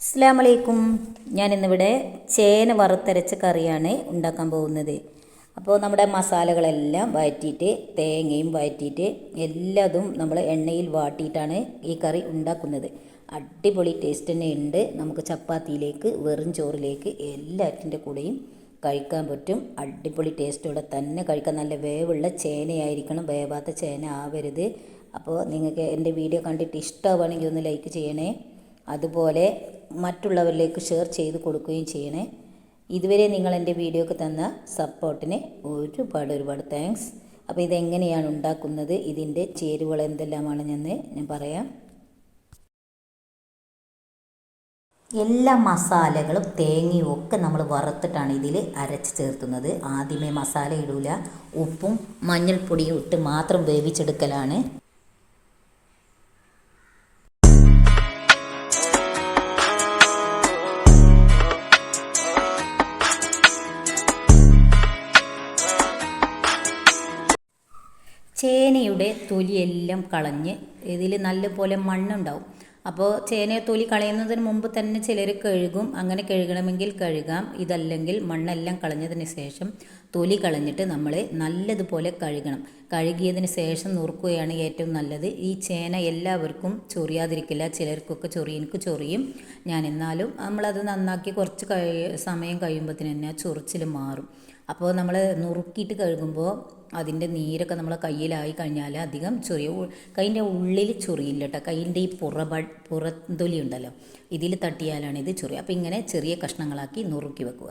അസ്സാമലൈക്കും ഞാനിന്നിവിടെ ചേന വറുത്തരച്ച കറിയാണ് ഉണ്ടാക്കാൻ പോകുന്നത്. അപ്പോൾ നമ്മുടെ മസാലകളെല്ലാം വഴറ്റിയിട്ട് തേങ്ങയും വഴറ്റിയിട്ട് എല്ലാതും നമ്മൾ എണ്ണയിൽ വാട്ടിയിട്ടാണ് ഈ കറി ഉണ്ടാക്കുന്നത്. അടിപൊളി ടേസ്റ്റ് തന്നെ ഉണ്ട്. നമുക്ക് ചപ്പാത്തിയിലേക്ക് വെറും ചോറിലേക്ക് എല്ലാറ്റിന്റെ കൂടെയും കഴിക്കാൻ പറ്റും. അടിപൊളി ടേസ്റ്റോടെ തന്നെ കഴിക്കാൻ നല്ല വേവുള്ള ചേനയായിരിക്കണം. വേവാത്ത ചേന ആവരുത്. അപ്പോൾ നിങ്ങൾക്ക് എന്റെ വീഡിയോ കണ്ടിട്ട് ഇഷ്ടമാവുകയാണെങ്കിൽ ഒന്ന് ലൈക്ക് ചെയ്യണേ. അതുപോലെ മറ്റുള്ളവരിലേക്ക് ഷെയർ ചെയ്ത് കൊടുക്കുകയും ചെയ്യണേ. ഇതുവരെ നിങ്ങൾ എന്റെ വീഡിയോക്ക് തന്ന സപ്പോർട്ടിന് ഒരുപാട് ഒരുപാട് താങ്ക്സ് അപ്പോൾ ഇതെങ്ങനെയാണ് ഉണ്ടാക്കുന്നത് ഇതിന്റെ ചേരുവകൾ എന്തെല്ലാമാണെന്ന് ഞാൻ പറയാം. എല്ലാ മസാലകളും തേങ്ങയും ഒക്കെ നമ്മൾ വറുത്തിട്ടാണ് ഇതിൽ അരച്ച് ചേർത്തുന്നത് ആദ്യമേ മസാല ഇടൂല. ഉപ്പും മഞ്ഞൾപ്പൊടിയും ഇട്ട് മാത്രം വേവിച്ചെടുക്കലാണ്. ചേനയുടെ തൊലിയെല്ലാം കളഞ്ഞ് ഇതിൽ നല്ലപോലെ മണ്ണുണ്ടാവും. അപ്പോൾ ചേന തൊലി കളയുന്നതിന് മുമ്പ് തന്നെ ചിലർ കഴുകും. അങ്ങനെ കഴുകണമെങ്കിൽ കഴുകാം. ഇതല്ലെങ്കിൽ മണ്ണെല്ലാം കളഞ്ഞതിന് ശേഷം തൊലി കളഞ്ഞിട്ട് നമ്മൾ നല്ലതുപോലെ കഴുകണം. കഴുകിയതിന് ശേഷം നുറുക്കുകയാണ് ഏറ്റവും നല്ലത്. ഈ ചേന എല്ലാവർക്കും ചൊറിയാതിരിക്കില്ല. ചിലർക്കൊക്കെ ചൊറി എനിക്ക് ചൊറിയും. ഞാൻ എന്നാലും നമ്മളത് നന്നാക്കി കുറച്ച് കഴി സമയം കഴിയുമ്പോഴത്തേന് തന്നെ ചൊറിച്ചിൽ മാറും. അപ്പോൾ നമ്മൾ നുറുക്കിയിട്ട് കഴുകുമ്പോൾ അതിന്റെ നീരൊക്കെ നമ്മൾ കയ്യിലായി കഴിഞ്ഞാൽ അധികം ചൊറിയ കൈന്റെ ഉള്ളിൽ ചൊറിയില്ല കേട്ടോ കൈന്റെ ഈ പുറ പുറന്തൊലി ഉണ്ടല്ലോ ഇതിൽ തട്ടിയാലാണ് ഇത് ചൊറി അപ്പോൾ ഇങ്ങനെ ചെറിയ കഷ്ണങ്ങളാക്കി നുറുക്കി വെക്കുക.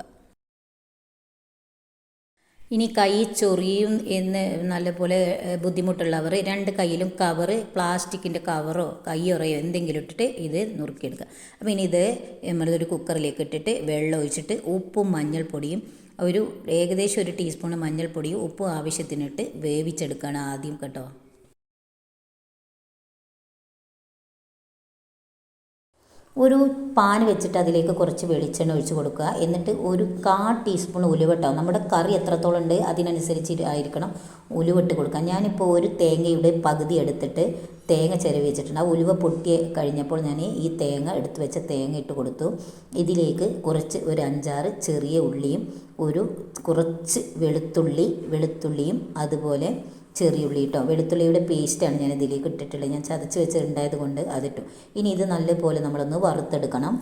ഇനി കൈ ചൊറിയും എന്ന് നല്ലപോലെ ബുദ്ധിമുട്ടുള്ളവർ രണ്ട് കയ്യിലും കവറ് പ്ലാസ്റ്റിക്കിന്റെ കവറോ കയ്യൊറയോ എന്തെങ്കിലും ഇട്ടിട്ട് ഇത് നുറുക്കിയെടുക്കുക. അപ്പോൾ ഇനി ഇത് നമ്മളൊരു കുക്കറിലേക്ക് ഇട്ടിട്ട് വെള്ളം ഒഴിച്ചിട്ട് ഉപ്പും മഞ്ഞൾപ്പൊടിയും ഒരു ഏകദേശം ഒരു ടീസ്പൂൺ മഞ്ഞൾപ്പൊടിയും ഉപ്പ് ആവശ്യത്തിനിട്ട് വേവിച്ചെടുക്കണം ആദ്യം കേട്ടോ. ഒരു പാൻ വെച്ചിട്ട് അതിലേക്ക് കുറച്ച് വെളിച്ചെണ്ണ ഒഴിച്ച് കൊടുക്കുക. എന്നിട്ട് ഒരു കാ ടീസ്പൂൺ ഉലുവട്ടോ നമ്മുടെ കറി എത്രത്തോളം ഉണ്ട് അതിനനുസരിച്ച് ആയിരിക്കണം ഉലുവിട്ട് കൊടുക്കുക ഞാനിപ്പോൾ ഒരു തേങ്ങയുടെ പകുതി എടുത്തിട്ട് തേങ്ങ ചിരവി വെച്ചിട്ടുണ്ട് ആ ഉലുവ പൊട്ടി കഴിഞ്ഞപ്പോൾ ഞാൻ ഈ തേങ്ങ എടുത്ത് വെച്ച തേങ്ങ ഇട്ട് കൊടുത്തു. ഇതിലേക്ക് കുറച്ച് ഒരു അഞ്ചാറ് ചെറിയ ഉള്ളിയും ഒരു കുറച്ച് വെളുത്തുള്ളി വെളുത്തുള്ളിയും അതുപോലെ ചെറിയ ഉള്ളി കേട്ടോ വെളുത്തുള്ളിയുടെ പേസ്റ്റാണ് ഞാൻ ഇതിലേക്ക് ഇട്ടിട്ടുള്ളത്. ഞാൻ ചതച്ച് വെച്ചിട്ടുണ്ടായത് കൊണ്ട് അതിട്ടു. ഇനി ഇത് നല്ലപോലെ നമ്മളൊന്ന് വറുത്തെടുക്കണം.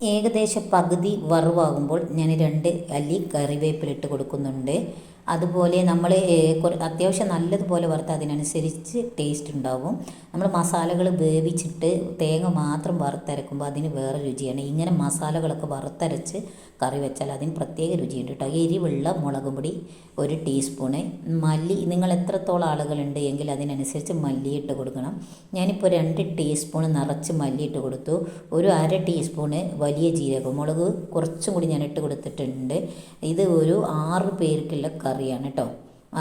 ഏകദേശം പകുതി വറവാകുമ്പോൾ ഞാൻ രണ്ട് അല്ലി കറിവേപ്പിലിട്ട് കൊടുക്കുന്നുണ്ട്. അതുപോലെ നമ്മൾ അത്യാവശ്യം നല്ലതുപോലെ വറുത്ത് അതിനനുസരിച്ച് ടേസ്റ്റ് ഉണ്ടാവും. നമ്മൾ മസാലകൾ വേവിച്ചിട്ട് തേങ്ങ മാത്രം വറുത്തരക്കുമ്പോൾ അതിന് വേറെ രുചിയാണ്. ഇങ്ങനെ മസാലകളൊക്കെ വറുത്തരച്ച് കറി വെച്ചാൽ അതിന് പ്രത്യേക രുചിയുണ്ട് കേട്ടോ എരിവുള്ള മുളകും പൊടി ഒരു ടീസ്പൂണ് മല്ലി നിങ്ങൾ എത്രത്തോളം ആളുകളുണ്ട് എങ്കിൽ അതിനനുസരിച്ച് മല്ലി ഇട്ട് കൊടുക്കണം. ഞാനിപ്പോൾ രണ്ട് ടീസ്പൂൺ നിറച്ച് മല്ലി ഇട്ട് കൊടുത്തു. ഒരു അര ടീസ്പൂണ് വലിയ ജീരകം മുളക് കുറച്ചും കൂടി ഞാൻ ഇട്ട് കൊടുത്തിട്ടുണ്ട്. ഇത് ഒരു ആറ് പേർക്കുള്ള കറിയാണ് കേട്ടോ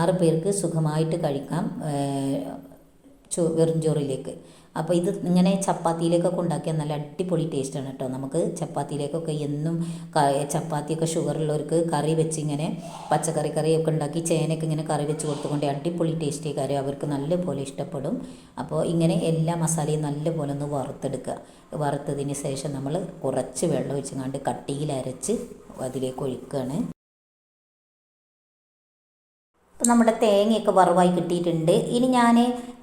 ആറ് പേർക്ക് സുഖമായിട്ട് കഴിക്കാം ചോ വെറും ചോറിലേക്ക്. അപ്പോൾ ഇത് ഇങ്ങനെ ചപ്പാത്തിയിലേക്കൊക്കെ ഉണ്ടാക്കിയാൽ നല്ല അടിപൊളി ടേസ്റ്റാണ് കേട്ടോ നമുക്ക് ചപ്പാത്തിയിലേക്കൊക്കെ എന്നും ചപ്പാത്തിയൊക്കെ ഷുഗറുള്ളവർക്ക് കറി വെച്ച് ഇങ്ങനെ പച്ചക്കറി കറിയൊക്കെ ഉണ്ടാക്കി ചേനയൊക്കെ ഇങ്ങനെ കറി വെച്ച് കൊടുത്തുകൊണ്ട് അടിപൊളി ടേസ്റ്റി കറി അവർക്ക് നല്ലപോലെ ഇഷ്ടപ്പെടും. അപ്പോൾ ഇങ്ങനെ എല്ലാ മസാലയും നല്ലപോലെ ഒന്ന് വറുത്തെടുക്കുക. വറുത്തതിന് ശേഷം നമ്മൾ കുറച്ച് വെള്ളം ഒഴിച്ചങ്ങാണ്ട് കട്ടിയിൽ അരച്ച് അതിലേക്ക് ഒഴിക്കുകയാണ്. ഇപ്പം നമ്മുടെ തേങ്ങയൊക്കെ വറവായി കിട്ടിയിട്ടുണ്ട്. ഇനി ഞാൻ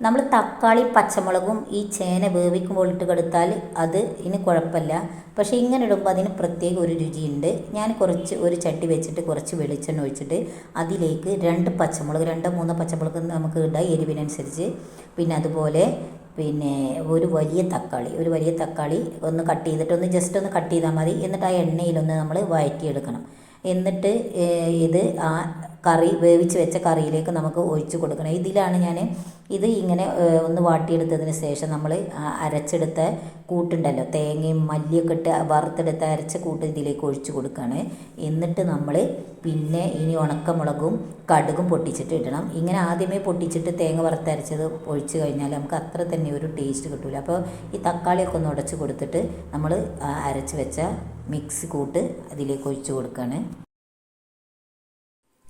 നമ്മൾ തക്കാളി പച്ചമുളകും ഈ ചേന വേവിക്കുമ്പോൾ ഇട്ട് കൊടുത്താൽ അത് ഇനി കുഴപ്പമില്ല. പക്ഷേ ഇങ്ങനെ ഇടുമ്പോൾ അതിന് പ്രത്യേക ഒരു രുചിയുണ്ട്. ഞാൻ കുറച്ച് ഒരു ചട്ടി വെച്ചിട്ട് കുറച്ച് വെളിച്ചെണ്ണ ഒഴിച്ചിട്ട് അതിലേക്ക് രണ്ട് പച്ചമുളക് രണ്ടോ മൂന്നോ പച്ചമുളക് നമുക്ക് ഇടാം എരിവിനനുസരിച്ച്. പിന്നെ അതുപോലെ പിന്നെ ഒരു വലിയ തക്കാളി ഒരു വലിയ തക്കാളി ഒന്ന് കട്ട് ചെയ്തിട്ട് ഒന്ന് ജസ്റ്റ് ഒന്ന് കട്ട് ചെയ്താൽ മതി. എന്നിട്ട് ആ എണ്ണയിലൊന്ന് നമ്മൾ വഴറ്റിയെടുക്കണം. എന്നിട്ട് ഇത് ആ കറി വേവിച്ച് വെച്ച കറിയിലേക്ക് നമുക്ക് ഒഴിച്ച് കൊടുക്കണം. ഇതിലാണ് ഞാൻ ഇത് ഇങ്ങനെ ഒന്ന് വാട്ടിയെടുത്തതിന് ശേഷം നമ്മൾ അരച്ചെടുത്ത കൂട്ടുണ്ടല്ലോ. തേങ്ങയും മല്ലിയൊക്കെ ഇട്ട് വറുത്തെടുത്ത് അരച്ച കൂട്ട് ഇതിലേക്ക് ഒഴിച്ചു കൊടുക്കുകയാണ് എന്നിട്ട് നമ്മൾ പിന്നെ ഇനി ഉണക്കമുളകും കടുകും പൊട്ടിച്ചിട്ട് ഇടണം. ഇങ്ങനെ ആദ്യമേ പൊട്ടിച്ചിട്ട് തേങ്ങ വറുത്തരച്ചത് ഒഴിച്ച് കഴിഞ്ഞാൽ നമുക്ക് അത്ര തന്നെ ഒരു ടേസ്റ്റ് കിട്ടില്ല അപ്പോൾ ഈ തക്കാളിയൊക്കെ ഒന്ന് ഉടച്ച് കൊടുത്തിട്ട് നമ്മൾ അരച്ച് വെച്ച മിക്സ് കൂട്ട് അതിലേക്ക് ഒഴിച്ച് കൊടുക്കുകയാണ്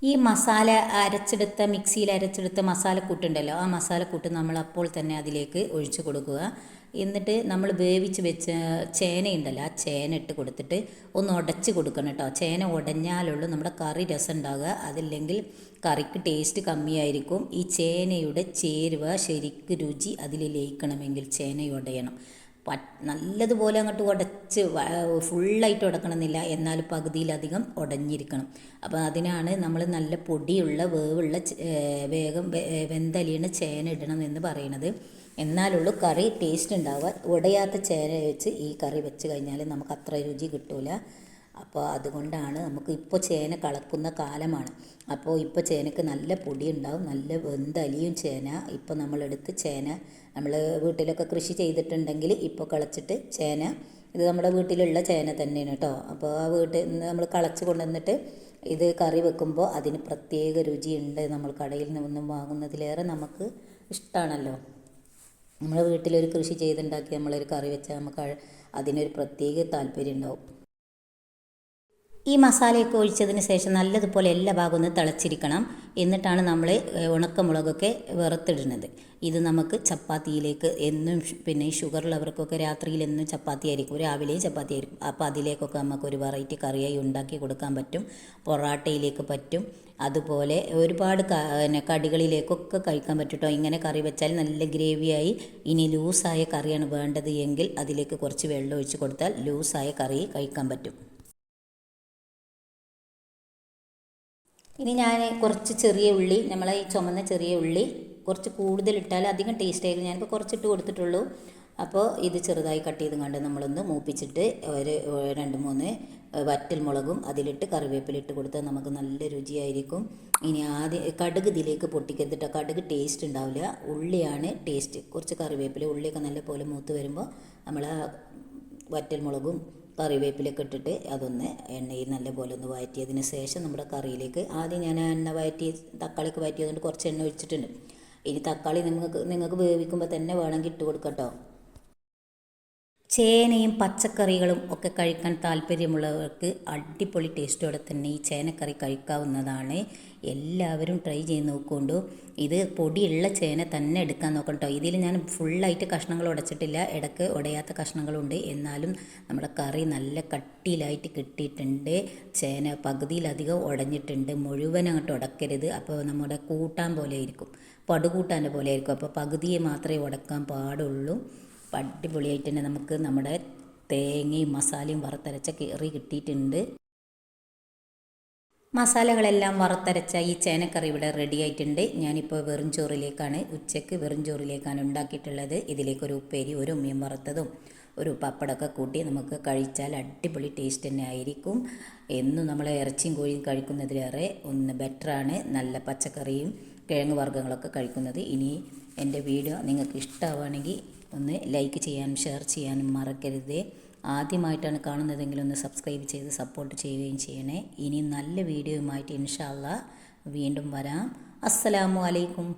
ഈ മസാല അരച്ചെടുത്ത മിക്സിയിൽ അരച്ചെടുത്ത മസാല മസാലക്കൂട്ടുണ്ടല്ലോ. ആ മസാല മസാലക്കൂട്ട് നമ്മൾ അപ്പോൾ തന്നെ അതിലേക്ക് ഒഴിച്ചു കൊടുക്കുക. എന്നിട്ട് നമ്മൾ വേവിച്ച് വെച്ച ചേനയുണ്ടല്ലോ ആ ചേന ഇട്ട് കൊടുത്തിട്ട് ഒന്ന് ഉടച്ച് കൊടുക്കണം കേട്ടോ. ചേന ഉടഞ്ഞാലുള്ളൂ നമ്മുടെ കറി രസം ഉണ്ടാകുക അതില്ലെങ്കിൽ കറിക്ക് ടേസ്റ്റ് കമ്മിയായിരിക്കും. ഈ ചേനയുടെ ചേരുവ ശരിക്ക് രുചി അതിൽ ലയിക്കണമെങ്കിൽ ചേന ഉടയണം നല്ലതുപോലെ അങ്ങോട്ട് ഉടച്ച് ഫുള്ളായിട്ട് ഉടക്കണമെന്നില്ല. എന്നാൽ പകുതിയിലധികം ഉടഞ്ഞിരിക്കണം. അപ്പോൾ അതിനാണ് നമ്മൾ നല്ല പൊടിയുള്ള വേവുള്ള വേഗം വെന്തലിയണ ചേന ഇടണം എന്ന് പറയുന്നത് എന്നാലുള്ളൂ കറി ടേസ്റ്റ് ഉണ്ടാവുക. ഉടയാത്ത ചേന വെച്ച് ഈ കറി വെച്ച് കഴിഞ്ഞാൽ നമുക്ക് അത്ര രുചി കിട്ടൂല. അപ്പോൾ അതുകൊണ്ടാണ് നമുക്ക് ഇപ്പോൾ ചേന കളക്കുന്ന കാലമാണ്. അപ്പോൾ ഇപ്പോൾ ചേനക്ക് നല്ല പൊടി ഉണ്ടാവും നല്ല വെന്തലിയും ചേന. ഇപ്പോൾ നമ്മളെടുത്ത് ചേന നമ്മൾ വീട്ടിലൊക്കെ കൃഷി ചെയ്തിട്ടുണ്ടെങ്കിൽ ഇപ്പോൾ കളച്ചിട്ട് ചേന ഇത് നമ്മുടെ വീട്ടിലുള്ള ചേന തന്നെയാണ് കേട്ടോ. അപ്പോൾ ആ വീട്ടിൽ നിന്ന് നമ്മൾ കളച്ച് കൊണ്ടുവന്നിട്ട് ഇത് കറി വെക്കുമ്പോൾ അതിന് പ്രത്യേക രുചിയുണ്ട് നമ്മൾ കടയിൽ നിന്നും വാങ്ങുന്നതിലേറെ നമുക്ക് ഇഷ്ടമാണല്ലോ നമ്മുടെ വീട്ടിലൊരു കൃഷി ചെയ്തുണ്ടാക്കി നമ്മളൊരു കറി വെച്ചാൽ നമുക്ക് അതിനൊരു പ്രത്യേക താല്പര്യം ഉണ്ടാവും. ഈ മസാലയൊക്കെ ഒഴിച്ചതിന് ശേഷം നല്ലതുപോലെ എല്ലാ ഭാഗവും ഒന്ന് തിളച്ചിരിക്കണം. എന്നിട്ടാണ് നമ്മൾ ഉണക്കമുളകൊക്കെ വെറുത്തിടുന്നത്. ഇത് നമുക്ക് ചപ്പാത്തിയിലേക്ക് എന്നും പിന്നെ ഷുഗർ ഉള്ളവർക്കൊക്കെ രാത്രിയിൽ എന്നും ചപ്പാത്തി ആയിരിക്കും രാവിലെയും ചപ്പാത്തി ആയിരിക്കും. അപ്പോൾ അതിലേക്കൊക്കെ നമുക്ക് ഒരു വെറൈറ്റി കറിയായി ഉണ്ടാക്കി കൊടുക്കാൻ പറ്റും. പൊറാട്ടയിലേക്ക് പറ്റും. അതുപോലെ ഒരുപാട് പിന്നെ കടികളിലേക്കൊക്കെ കഴിക്കാൻ പറ്റും ഇങ്ങനെ കറി വെച്ചാൽ നല്ല ഗ്രേവിയായി ഇനി ലൂസായ കറിയാണ് വേണ്ടത് എങ്കിൽ അതിലേക്ക് കുറച്ച് വെള്ളം ഒഴിച്ച് കൊടുത്താൽ ലൂസായ കറി കഴിക്കാൻ പറ്റും. ഇനി ഞാൻ കുറച്ച് ചെറിയ ഉള്ളി നമ്മളെ ഈ ചുമന്ന ചെറിയ ഉള്ളി കുറച്ച് കൂടുതൽ ഇട്ടാൽ അധികം ടേസ്റ്റ് ആയിരുന്നു ഞാനിപ്പോൾ കുറച്ചിട്ട് കൊടുത്തിട്ടുള്ളൂ. അപ്പോൾ ഇത് ചെറുതായി കട്ട് ചെയ്ത് കണ്ട് നമ്മളൊന്ന് മൂപ്പിച്ചിട്ട് ഒരു രണ്ട് മൂന്ന് വറ്റൽ മുളകും അതിലിട്ട് കറിവേപ്പിലിട്ട് കൊടുത്താൽ നമുക്ക് നല്ല രുചിയായിരിക്കും. ഇനി ആദ്യം കടുക് ഇതിലേക്ക് പൊട്ടിക്കരുതിട്ടോ കടുക് ടേസ്റ്റ് ഉണ്ടാവില്ല. ഉള്ളിയാണ് ടേസ്റ്റ് കുറച്ച് കറിവേപ്പില ഉള്ളിയൊക്കെ നല്ല പോലെ മൂത്ത് വരുമ്പോൾ നമ്മൾ വറ്റൽ മുളകും കറിവേപ്പിലൊക്കെ ഇട്ടിട്ട് അതൊന്ന് എണ്ണയിൽ നല്ലപോലെ ഒന്ന് വഴറ്റിയതിന് ശേഷം നമ്മുടെ കറിയിലേക്ക് ആദ്യം ഞാൻ എണ്ണ വഴറ്റി തക്കാളിയൊക്കെ വഴറ്റിയതുകൊണ്ട് കുറച്ച് എണ്ണ ഒഴിച്ചിട്ടുണ്ട്. ഇനി തക്കാളി നിങ്ങൾക്ക് നിങ്ങൾക്ക് വേവിക്കുമ്പോൾ തന്നെ വേണമെങ്കിൽ ഇട്ട് കൊടുക്കട്ടോ ചേനയും പച്ചക്കറികളും ഒക്കെ കഴിക്കാൻ താല്പര്യമുള്ളവർക്ക് അടിപൊളി ടേസ്റ്റോടെ തന്നെ ഈ ചേനക്കറി കഴിക്കാവുന്നതാണ്. എല്ലാവരും ട്രൈ ചെയ്ത് നോക്കൊണ്ടു ഇത് പൊടിയുള്ള ചേന തന്നെ എടുക്കാൻ നോക്കണം കേട്ടോ ഇതിൽ ഞാൻ ഫുള്ളായിട്ട് കഷ്ണങ്ങൾ ഉടച്ചിട്ടില്ല. ഇടയ്ക്ക് ഉടയാത്ത കഷ്ണങ്ങളുണ്ട്. എന്നാലും നമ്മുടെ കറി നല്ല കട്ടിയിലായിട്ട് കിട്ടിയിട്ടുണ്ട്. ചേന പകുതിയിലധികം ഉടഞ്ഞിട്ടുണ്ട്. മുഴുവൻ അങ്ങോട്ട് ഉടക്കരുത്. അപ്പോൾ നമ്മുടെ കൂട്ടാൻ പോലെ ആയിരിക്കും. പടുകൂട്ടാന്റെ പോലെ ആയിരിക്കും. അപ്പോൾ പകുതിയെ മാത്രമേ ഉടക്കാൻ പാടുള്ളൂ. അടിപൊളിയായിട്ട് തന്നെ നമുക്ക് നമ്മുടെ തേങ്ങയും മസാലയും വറുത്തരച്ച കറി കിട്ടിയിട്ടുണ്ട്. മസാലകളെല്ലാം വറുത്തരച്ച ഈ ചേനക്കറി ഇവിടെ റെഡി ആയിട്ടുണ്ട്. ഞാനിപ്പോൾ വെറും ചോറിലേക്കാണ് ഉച്ചയ്ക്ക് വെറും ചോറിലേക്കാണ് ഉണ്ടാക്കിയിട്ടുള്ളത്. ഇതിലേക്കൊരു ഉപ്പേരി ഒരു ഉമ്മയും വറുത്തതും ഒരു പപ്പടമൊക്കെ കൂട്ടി നമുക്ക് കഴിച്ചാൽ അടിപൊളി ടേസ്റ്റ് തന്നെ ആയിരിക്കും. എന്നും നമ്മൾ ഇറച്ചിയും കോഴിയും കഴിക്കുന്നതിലേറെ ഒന്ന് ബെറ്ററാണ് നല്ല പച്ചക്കറിയും കിഴങ്ങ് വർഗങ്ങളൊക്കെ കഴിക്കുന്നത്. ഇനി എന്റെ വീഡിയോ നിങ്ങൾക്ക് ഇഷ്ടമാവുകയാണെങ്കിൽ ഒന്ന് ലൈക്ക് ചെയ്യാനും ഷെയർ ചെയ്യാനും മറക്കരുത്. ആദ്യമായിട്ടാണ് കാണുന്നതെങ്കിൽ ഒന്ന് സബ്സ്ക്രൈബ് ചെയ്ത് സപ്പോർട്ട് ചെയ്യുകയും ചെയ്യണേ. ഇനി നല്ല വീഡിയോയുമായിട്ട് ഇൻഷാല്ല വീണ്ടും വരാം. അസ്സലാമു അലൈക്കും.